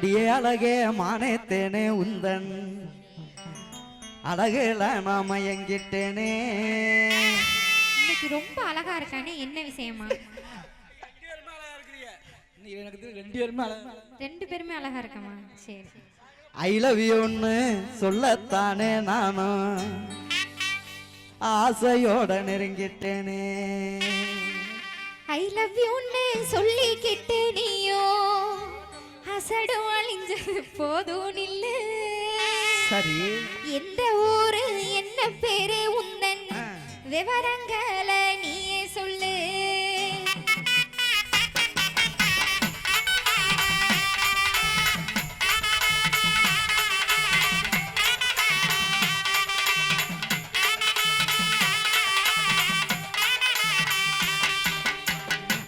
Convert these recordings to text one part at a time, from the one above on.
அடியே அழகே மானேத்தேனே உந்தன். அழகுல நாம எங்கிட்டேனே இன்னைக்கு ரொம்ப அழகா இருக்கானே என்ன விஷயமா? நீ எனக்கு தெரிஞ்சு ரெண்டு பேருமே அழகா ரெண்டு பேருமே அழகா இருக்கமா? சரி. ஐ லவ் யூன்னு சொல்லத்தானே நானும் ஆசையோட நெருங்கிட்டேனே. ஐ லவ் யூன்னு சொல்லிக்கிட்டு நீயோ. அசடு அழிஞ்சது போதும் நில்லு சரி. எந்த ஊரு என்ன பேரு உந்தன்? விவரங்களை நீயே சொல்லு.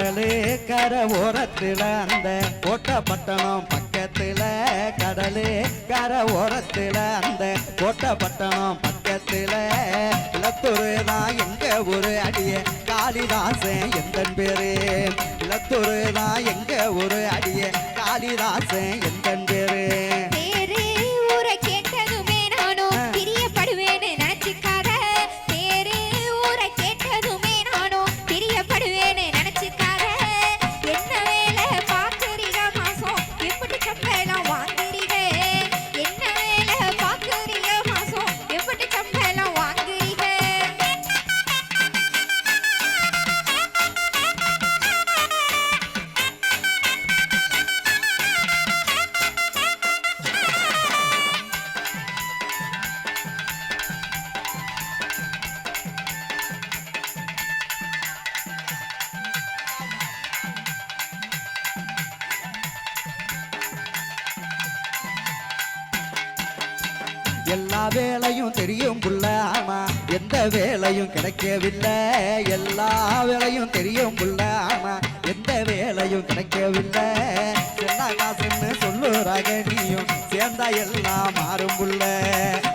கடலு கர ஓரத்தில் அந்த கோட்டப்பட்டணம் பக்கத்தில். கடலு கர ஓரத்தில் அந்த கோட்டப்பட்டணம் பக்கத்தில். இளத்தூரு தான் எங்க ஒரு அடிய? காளிதாசன் எந்த பேரு? இளத்தூரு தான் எங்க ஒரு அடிய? காளிதாசன் எந்த பேரு? எல்லா வேலையும் தெரியும் புள்ள. ஆனா எந்த வேலையும் கிடைக்கவில்லை. எல்லா வேலையும் தெரியும் புள்ள. ஆனா எந்த வேலையும் கிடைக்கவில்லை. எல்லா காசுன்னு சொல்லுறாக நீயும். சேர்ந்தா எல்லாம் மாறும் புள்ள.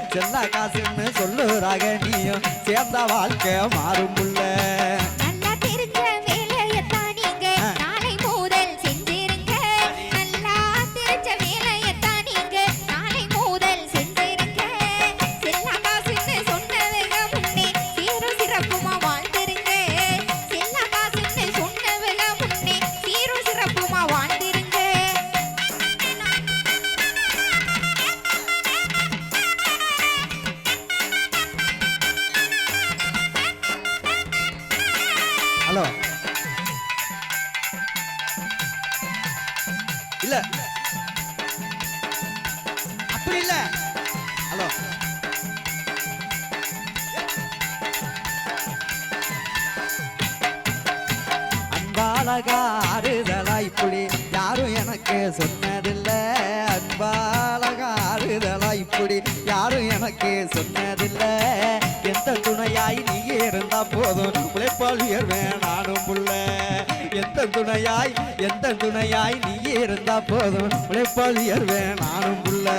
செல்லா காசுன்னு சொல்லுறாக நீயும். சேர்ந்தா வாழ்க்கை மாறும் ஹலோ. இல்ல. அப்படி இல்ல. ஹலோ. அன்பாலகா ஆறுதலா இப்படி யாரும் எனக்கு சொன்னதில்ல. அன்பாலகா ஆறுதலா இப்படி யாரும் எனக்கு சொன்னதில்லை. எந்த துணையாய் நீ இருந்தா போதும். உழைப்பால் உயர்வேன் நானும் புள்ள. எந்த துணையாய் எந்த துணையாய் நீ இருந்தா போதும். உழைப்பால் உயர்வேன் நானும் புள்ள.